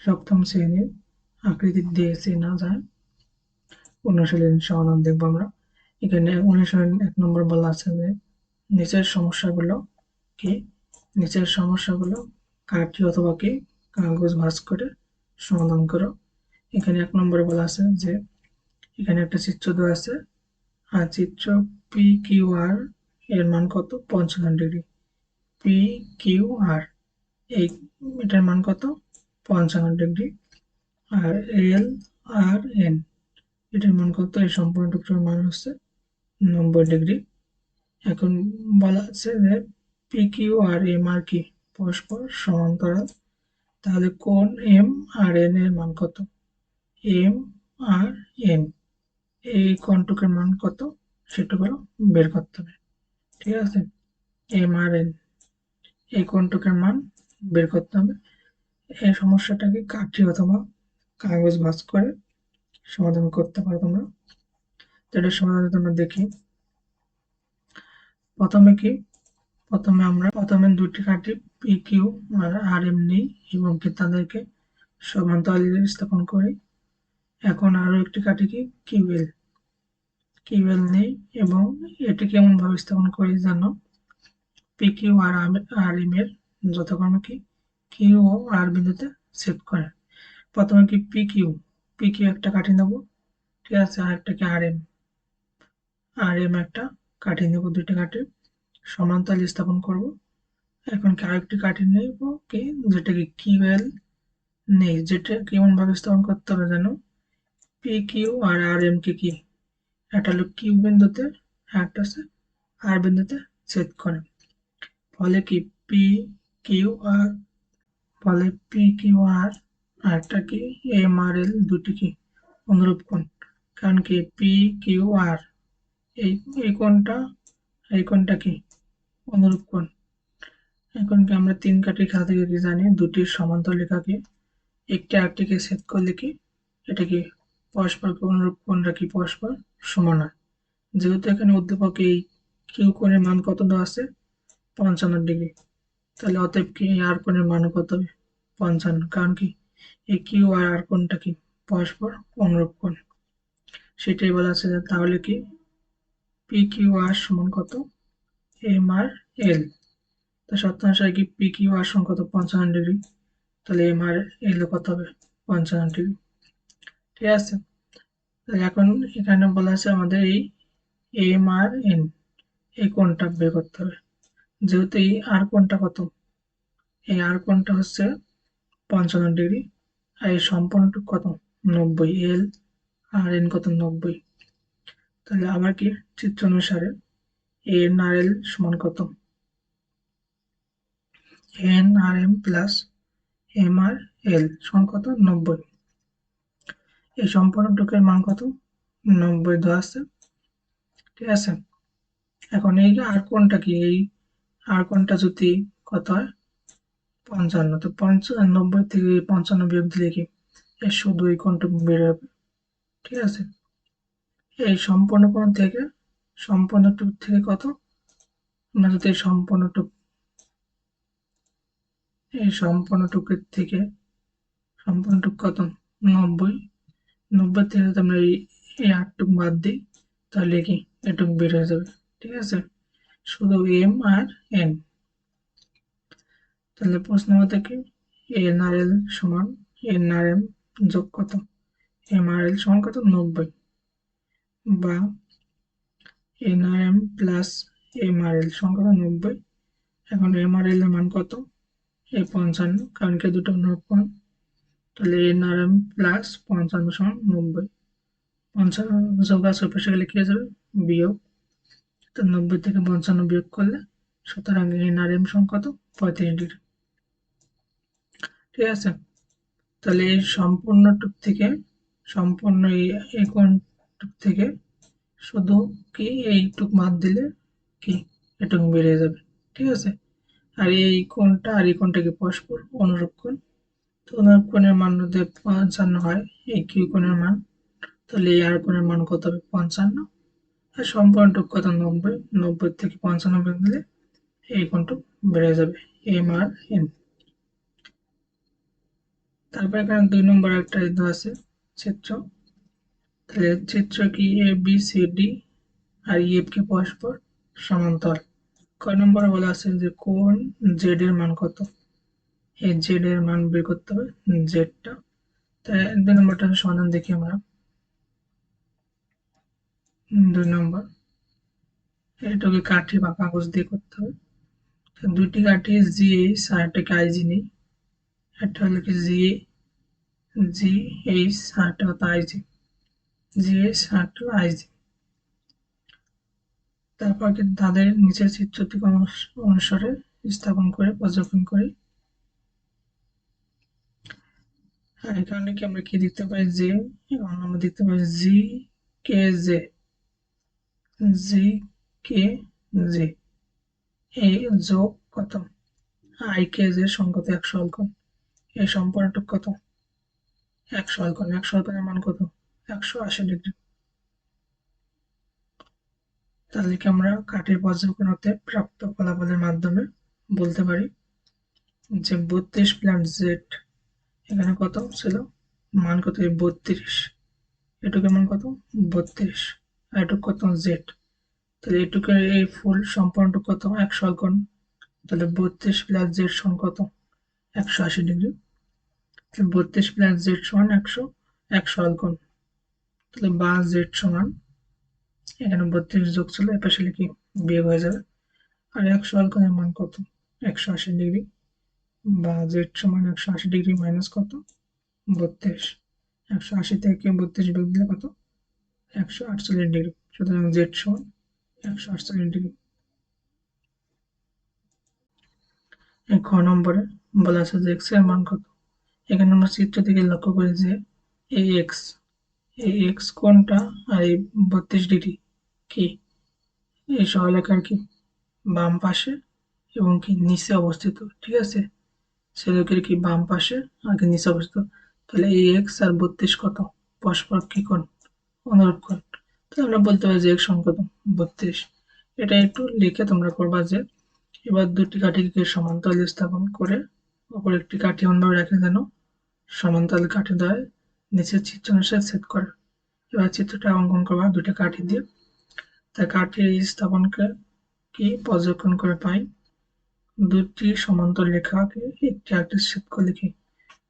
সপ্তম শ্রেণির আকৃতি দিয়ে না যায় অনুশীলন সমাধান দেখব আমরা। এখানে অনুশীলন এক নম্বর বলা আছে যে, নিচের সমস্যাগুলো কি? নিচের সমস্যাগুলো কাঠি অথবা কি? কাগজ ভাঁজ করে সমাধান করো। এখানে এক নম্বরে বলা আছে যে, এখানে একটা চিত্র দেওয়া আছে। আর চিত্র পি কিউ আর এর মান কত? পঞ্চান্ন ডিগ্রি। পি কিউ আর এই এটার মান কত? পঞ্চান্ন ডিগ্রি, আর এল আর এন এটার মান কত? এই সম্পূর্ণ টুকরোর মান হচ্ছে নব্বই ডিগ্রি। এখন বলা আছে যে পি কিউ আর এম আর কি? পরস্পর সমান্তরাল। তাহলে কোন এম আর এন এর মান কত? এম আর এন এই কোনটুকের মান কত? সেটুকুলো বের করতে হবে। ঠিক আছে? এম আর এন এই কোনটুকের মান বের করতে হবে? এই সমস্যাটাকে কাঠি অথবা কাগজ ভাঁজ করে সমাধান করতে পারো তোমরা। তো এটা সমাধান তোমরা দেখি প্রথমে কি? প্রথমে আমরা, প্রথমে দুটি কাঠি পি কিউ আর এম নেই এবং কি তাদেরকে সমান্তরালে স্থাপন করি। এখন আরও একটি কাঠি কি? কিউএল কিউএল নেই এবং এটি কেমন ভাবে স্থাপন করি জানো? পি কিউ আর আর এম এর যথাক্রমে কি? কিউ ও আর বিন্দুতে সেট করে। প্রথমে কি পি কিউ পি কিউ একটা কাঠি নেব, ঠিক আছে? আর একটা কি আর এম আর এম একটা কাঠি নেব দুইটা কাঠি। সমান্তরাল স্থাপন করব। এখন কি আরেকটি কাঠি নেব কি? যেটা কি কিউএল নেই। যেটা কেমন ভাবে স্থাপন করতে হবে জানো? পি কিউ আর আর এম কে কি? একটা হলো কিউ বিন্দুতে একটা আছে আর বিন্দুতে ছেদ করে। ফলে কি পি কিউ আর ফলে পি কিউ আর আরটা কি? এম আর এল দুটি কি? অনুরূপ কোণ। কারণ কি? পি কিউ আর এই এই এই কোণটা কি? অনুরূপ কোণ। এখন কি আমরা তিন কাঠি খেলা থেকে কি জানি? দুটির সমান্তর লেখাকে একটি আরেকটিকে ছেদ করলে কি? এটা কি পরস্পর অনুরূপ কোণটা কি পরস্পর সমান হয়? যেহেতু এখানে অধ্যাপক এই কিউ কোণের মান কত দেওয়া আছে? পঞ্চান্ন ডিগ্রি। তাহলে অতএব কি আর কোণের মান কত হবে? পঞ্চান্ন। কারণ কি? এই কিউ আর আর কোণটা কি? পরস্পর অনুরূপ কোণ। সেটাই বলা আছে তাহলে কি? পি কিউ আর সমান কত? M R L. তা তো সপ্তাংশে কি পি কিউ আর সমান কত? পঞ্চান্ন ডিগ্রি। তাহলে এম আর এল কত হবে? পঞ্চান্ন ডিগ্রি। ঠিক আছে? তাহলে এখন এখানে বলা আছে আমাদের এই এম আর এন, এই কোণটা বের করতে হবে। যেহেতু এই আর কোণটা কত? এই আর কোণটা হচ্ছে পঞ্চান্ন ডিগ্রি। আর এই সম্পূর্ণটুক কত? নব্বই। এল আর এন কত? নব্বই। তাহলে আবার কি চিত্র অনুসারে এন আর এল সমান কত? N R M plus M R L সমান কত? নব্বই। এই সম্পূর্ণ টুকের মান কত? নব্বই। দেওয়া আছে। ঠিক আছে? এখন এই আর কোনটা কি? এই আর কোনটা যদি কত হয়? পঞ্চান্ন। তো পঞ্চান্ন নব্বই থেকে পঞ্চান্ন বিয়োগ দিলে কি এর শুধু এই কোনটুকু বেরোবে ঠিক আছে? এই সম্পূর্ণ কোণ থেকে? সম্পূর্ণ টুক থেকে কত? আমরা যদি সম্পূর্ণ টুক, এই সম্পূর্ণ টুকের থেকে সম্পূর্ণ টুক কত? নব্বই। নব্বই থেকে আমরা এই এই আটটুক বাদ দিই, তাহলে কি? এটুক বের হয়ে যাবে। ঠিক আছে? শুধু এম আর এন তাহলে প্রশ্ন মতে কি? এন আর এল সমান এন আর এম যোগ কত? এম আর এল সমান কত? নব্বই। বা N R M plus M R L সমান কত? নব্বই। এখন এম আর এল এর মান কত? এ পঞ্চান্ন, কারণ কি দুটো অনুরূপণ তাহলে এন আর এম প্লাস পঞ্চান্ন সমান নব্বই। পঞ্চান্ন যোগ আছে পাশে গেলে কি হয়ে যাবে? বিয়োগ তো নব্বই থেকে পঞ্চান্ন বিয়োগ করলে সুতরাং এন আর এম সমান কত পঁয়ত্রিশ। ডিগ্রি ঠিক আছে? তাহলে এই সম্পূর্ণ টুক থেকে, সম্পূর্ণ এই টুক থেকে শুধু কি এই টুক বাদ দিলে কি? এটুক বেড়ে যাবে। ঠিক আছে? আর এই কোণটা, আর এই কোণটা কি পরস্পর অনুরূপ তো অনুরূপ মান যদি পঞ্চান্ন হয়, এই কিউ কোণের মান, তাহলে এই আর কোণের মান কত হবে? পঞ্চান্ন। আর সম্পূর্ণ টুক কত নব্বই নব্বই থেকে পঞ্চানব্বই দিলে এই কোণটুক বেড়ে যাবে এম আর এন তারপর এখানে দুই নম্বর একটা ইদ আছে, চিত্র। তাহলে চিত্র কি এ বি সি ডি আর ইএফ কে পরস্পর সমান্তর কয় নম্বরে বলা আছে যে কোন জেড এর মান কত? এই জেড এর মান বের করতে হবে জেডটা তাই দুই নম্বরটা সমাধান দেখি আমরা। দুই নম্বর। এটাকে কাঠি বা কাগজ দিয়ে করতে হবে। দুইটি কাঠি জি এইচ আর একটাকে আইজি নেই। একটা হলো কি জি এ জি এইচ আর একটা হতো আইজি জি এইচ আর একটা আইজি তারপর কি তাদের নিচের চিত্রটি অনুসারে স্থাপন করে, পর্যবেক্ষণ করি। এখানে কি আমরা কি দেখতে পাই? যে আমরা দেখতে পাই জি কে জে জি, কে, জে। এই যোগ কত? আই, কে, জে সংকত একশো অল্কন এই সম্পর্কটা কত? একশো অল্কন একশো অল্কনের মান কত? একশো আশি ডিগ্রি। তাহলে কি আমরা কাঠের পর্যবেক্ষণতে প্রাপ্ত ফলাফলের মাধ্যমে বলতে পারি যে বত্রিশ প্লাস জেড এখানে কত ছিল? মান কত? বত্রিশ। এটুকু মান কত? বত্রিশ। এটুকু কত জেড? তাহলে এটুকু এই ফুল সম্পূর্ণ কত একশো কোণ তাহলে বত্রিশ প্লাস জেড সমান কত? একশো আশি ডিগ্রি বত্রিশ প্লাস জেড সমান একশো একশো কোণ তাহলে বা জেড সমান, এখানে বত্রিশ যোগ ছিল এ পাশে লিখি বিয়োগ হয়ে যাবে। আর একশো আলকনের মান কত? একশো আশি ডিগ্রি বা জেড সমান একশো আশি ডিগ্রি মাইনাস কত? বত্রিশ। একশো আশি থেকে বত্রিশ বিয়োগ দিলে কত? একশো আটচল্লিশ ডিগ্রি, সুতরাং জেড সমান একশো আটচল্লিশ ডিগ্রি। খ নম্বরে বলা আছে যে এক্সের মান কত? এখানে আমরা চিত্র থেকে লক্ষ্য করি যে এই এক্স এই এক্স কোনটা আর এই বত্রিশ ডিগ্রি কি? এই সরলেখার কি? বাম পাশে এবং কি নিচে অবস্থিত, ঠিক আছে? সেলোকের কি বাম পাশে আর কি নিচে অবস্থিত? তাহলে এই এক্স আর বত্রিশ কত? পরস্পর কি কোন কোন তাহলে আমরা বলতে পারি যে সমান কত বত্রিশ। এটা একটু লিখে তোমরা করবা যে এবার দুটি কাঠিকে সমান্তরাল স্থাপন করে অপর একটি কাঠি এমনভাবে রাখে যেন সমান্তরাল কাঠি দ্বয় নিচের চিত্র অনুসারে সেট করে। এবার চিত্রটা অঙ্কন করবা দুটো কাঠি দিয়ে। তা কাঠির স্থাপনকে কি পর্যবেক্ষণ করে পাই? দুটি সমান্তর লেখাকে একটি আরেকটি ছেদ করে লিখি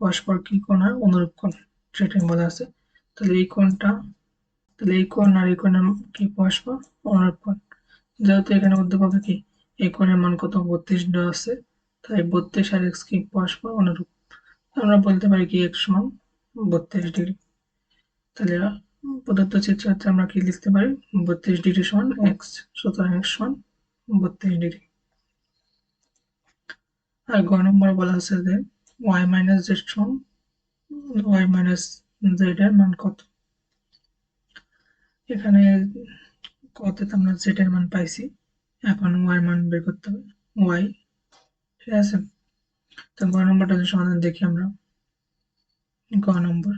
পরস্পর কি কোণ হয় অনুরূপ কোণ? সেটাই বলা আছে। তাহলে এই কোণটা তাহলে এই কোণ আর এই কোণের কি পরস্পর অনুরূপ কোণ যেহেতু এখানে উদ্দীপকে কি? এই মান কত? বত্রিশ দেওয়া আছে। তাই বত্রিশ আর এক্স কি পরস্পর অনুরূপ। আমরা বলতে পারি কি এক্স সমান বত্রিশ ডিগ্রি। তাহলে প্রদত্ত চিত্রার্থে আমরা কি লিখতে পারি? বত্রিশ ডিগ্রি সমান এক্স সুতরাং এক্স সমান বত্রিশ ডিগ্রি। আর গ নম্বর বলা আছে যে ওয়াই মাইনাস জেড সমান ওয়াই মাইনাস জেড এর মান কত? এখানে কত আমরা জেড এর মান পাইছি। এখন ওয়াই মান বের করতে হবে। ওয়াই ঠিক আছে? তো গ নম্বরটা সমাধান দেখি আমরা। গ নম্বর।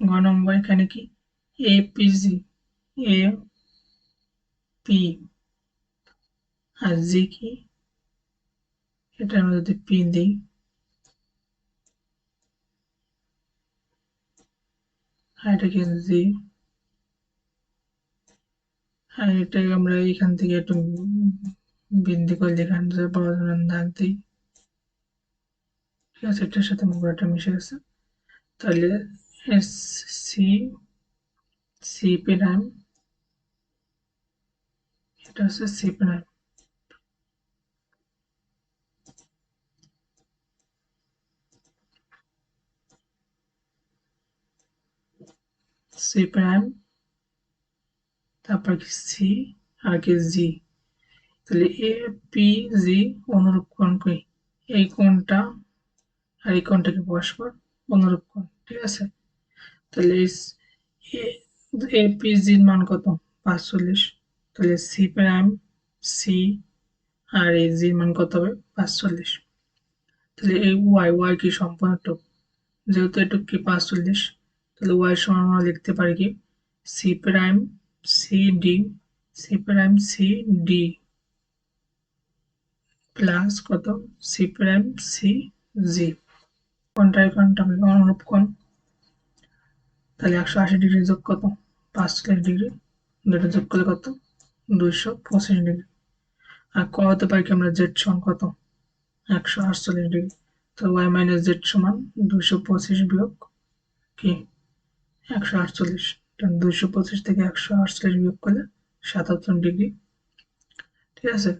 গ নম্বর এখানে কি? এ পিজি এ পি আর জি কি? এটা আমরা যদি পি দিই এটাকে জি আর এটাকে আমরা এখান থেকে একটু বৃদ্ধি করে দেখান বড় দাগ দিই। ঠিক আছে, এটার সাথে মোবাইলটা মিশে গেছে? তাহলে এস সি সি প্রাইম এটা হচ্ছে সি প্রাইম সি প্রাইম, তারপর কি সি আর কি জি। তাহলে এ, পি, জি অনুরূপ কোণ কই? এই কোণটা আর এই কোণটাকে পরস্পর অনুরূপ কোণ, ঠিক আছে? তাহলে এ পি, জির মান কত? পাঁচচল্লিশ। তাহলে সি প্রাইম, সি, আর এই জির মান কত হবে? পাঁচচল্লিশ। তাহলে এই ওয়াই ওয়াই কি সম্পূর্ণ টুক? যেহেতু এটুক কি পাঁচচল্লিশ তাহলে ওয়াই সমান আমরা লিখতে পারি কি? C prime C D C prime C D plus কত? সি প্রাইম সি জি কোনটাই কোনটা? অনুরূপ কোন? তাহলে একশো আশি ডিগ্রি যোগ কত? পাঁচচল্লিশ ডিগ্রি। দুটো যোগ করলে কত? দুইশো পঁচিশ ডিগ্রি। আর ক হতে পারি কি? আমরা জেড সমান কত? একশো আটচল্লিশ ডিগ্রি। তো ওয়াই মাইনাস জেড সমান দুইশো পঁচিশ বিয়োগ কি? একশো আটচল্লিশ দুইশো পঁচিশ থেকে একশো আটচল্লিশ বিয়োগ করলে সাতাত্তর ডিগ্রি। ঠিক আছে?